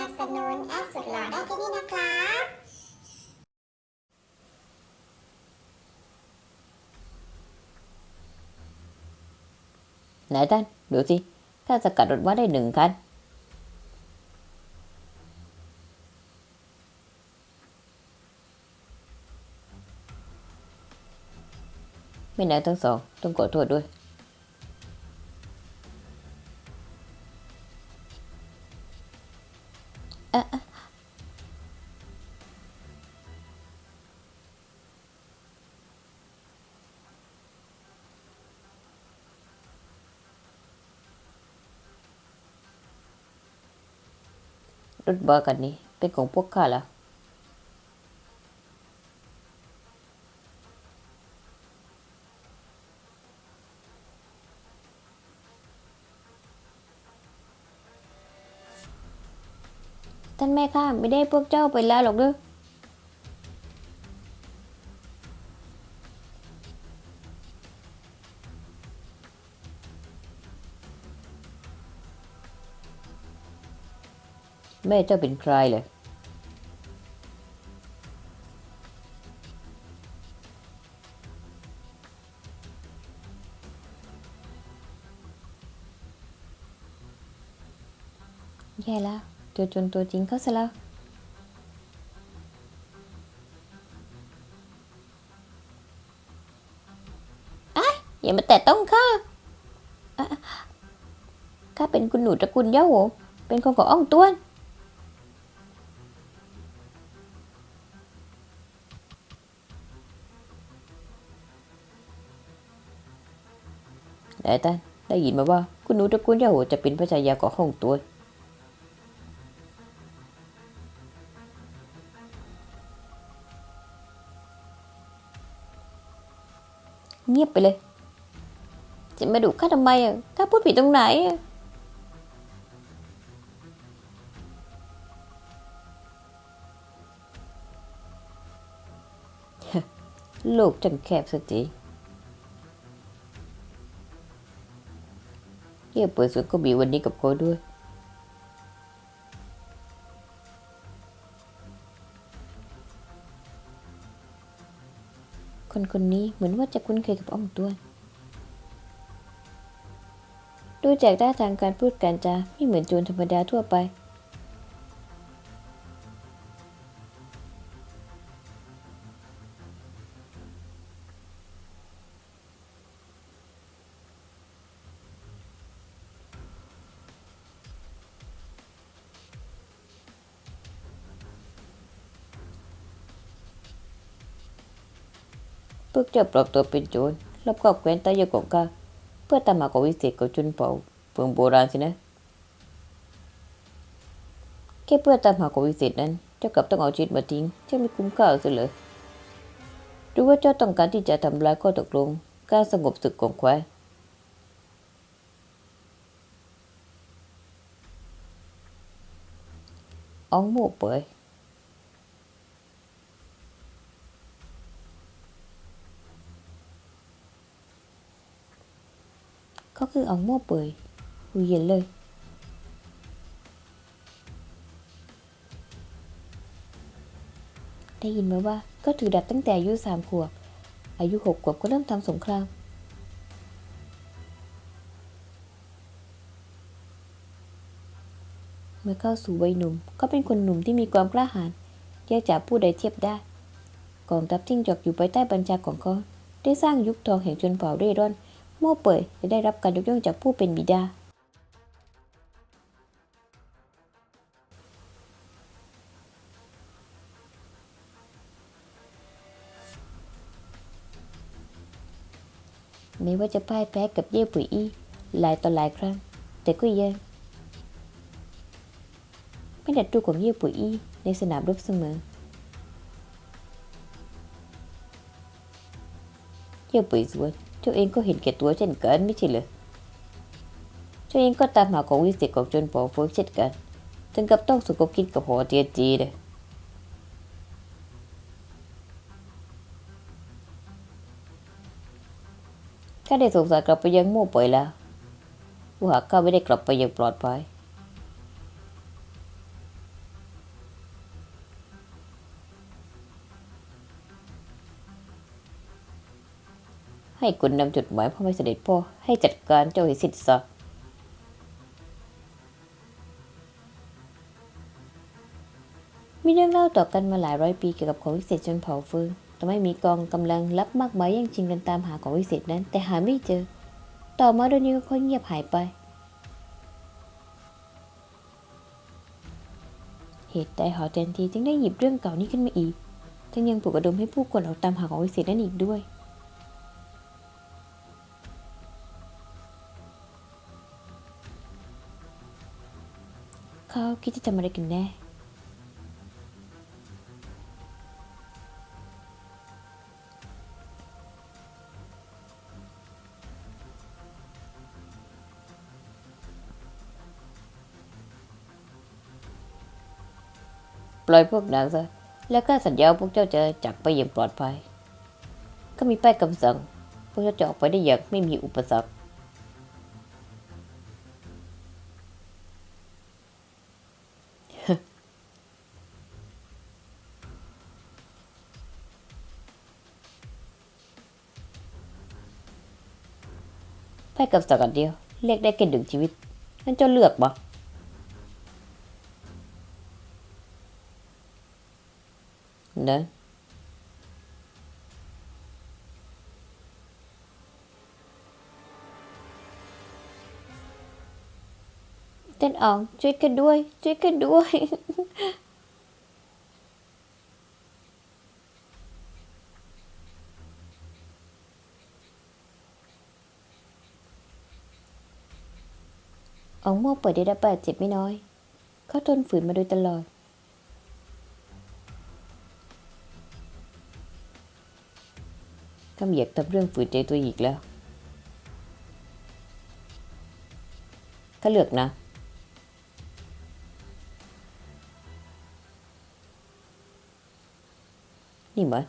นับสนุนแอดสุดหล่อได้ที่นี่นะครับไหนท่านดูสิข้าสกัดรถมาได้หนึ่งคันไม่นานทั้งสองต้องขอโทษด้วย อะอะรถบัสกันนี้เป็นของพวกข้าแล้ว ท่านแม่ข้าไม่ได้พวกเจ้าไปแล้วหรอกเด้อแม่เจ้าเป็นใครเลยแย่แล้ว เจอจนตัวจริงเขาซะแล้วอย่ามาแตะต้องข้าข้าเป็นคุณหนูตระกูลเย่าโหเป็นคนของอ่องต้วนได้ตันได้ยินมาว่า คุณหนูตระกูลเย่าโหจะเป็นพระชายาของห้องตัว เงียบไปเลย จะมาดุข้าทำไมอะข้าพูดผิดตรงไหนอะโลกจังแคบสักทีเยี่ยเปิดสวนก็มีวันนี้กับโคด้วย คนคนนี้เหมือนว่าจะคุ้นเคยกับอ่องต้วนดูจากท่าทางการพูดการจาไม่เหมือนโจรธรรมดาทั่วไป พวกเจ้าปลอบตัวเป็นโจรรอบครอบแคว้นใต้ยกของข้าเพื่อตามหากบวิเศษของจุนเป่าเฟืองโบราณสินะแค่เพื่อตามหากบวิเศษนั้นเจ้ากลับต้องเอาชีวิตมาทิ้งจ้าไม่คุ้มค่าเสียเลยหรือว่าเจ้าต้องการที่จะทำลายข้อตกลงการสงบศึกของแคว้นอ๋องโม่เปย คืออองโม่เปยหูเย็นเลย ได้ยินมาว่าก็ถือดาบตั้งแต่อายุสามขวบ อายุหกขวบก็เริ่มทำสงคราม เมื่อเข้าสู่วัยหนุ่มก็เป็นคนหนุ่มที่มีความกล้าหาญแยกจากผู้ใดเทียบได้กองทัพจิ้งจอกอยู่ภายใต้บัญชาของเขาได้สร้างยุคทองแห่งชนเผ่าเร่ร่อน โม่เป่ยจะได้รับการยกย่องจากผู้เป็นบิดา แม้ว่าจะพ่ายแพ้กับเย่ปุ๋ยอี้หลายต่อหลายครั้ง แต่ก็ยังไม่ดัดตัวของเย่ปุ๋ยอี้ในสนามรบเสมอ เย่ปุ๋ยสวน เจ้าเองก็เห็นแก่ตัวเช่นกันไม่ใช่เหรอเจ้าเองก็ตามหาของวิเศษของจนปอเฟิงเช่นกันถึงกับต้องสุกกินกับหัวเตียจีเลยข้าได้สงสารกลับไปยังมู่ป่อยแล้วว่าข้าไม่ได้กลับไปอย่างปลอดภัย ให้คุณนำจดหมายพ่อไม่เสด็จพ่อให้จัดการเจ้าให้สิ้นซะมีเรื่องเล่าต่อกันมาหลายร้อยปีเกี่ยวกับของวิเศษชนเผ่าฟิงแต่ไม่มีกองกำลังลับมากมายแย่งชิงกันตามหาของวิเศษนั้น แต่หาไม่เจอ ต่อมาเรื่องนี้ก็ค่อยเงียบหายไป เหตุใดหอเจนทีจึงได้หยิบเรื่องเก่านี้ขึ้นมาอีกทั้งยังปลุกระดมให้ผู้คนออกตามหาของวิเศษนั่นอีกด้วย เขาคิดจะทำอะไรกันแน่ ปล่อยพวกนางซะ แล้วก็สัญญาว่าพวกเจ้าจะจากไปอย่างปลอดภัย ก็มีป้ายคำสั่ง พวกเจ้าจะออกไปได้อย่างไม่มีอุปสรรค ป้ายคำสั่งอันเดียว เรียกได้แค่หนึ่งชีวิตงั้นเจ้าเลือกบ่เนอะเต้นอองช่วยกันด้วย ช่วยกันด้วย อองโม่เปิดได้รับบาดเจ็บไม่น้อย เขาทนฝืนมาโดยตลอดข้าไม่อยากทำเรื่องฝืนใจตัวอีกแล้วก็เลือกนะ นี่มัน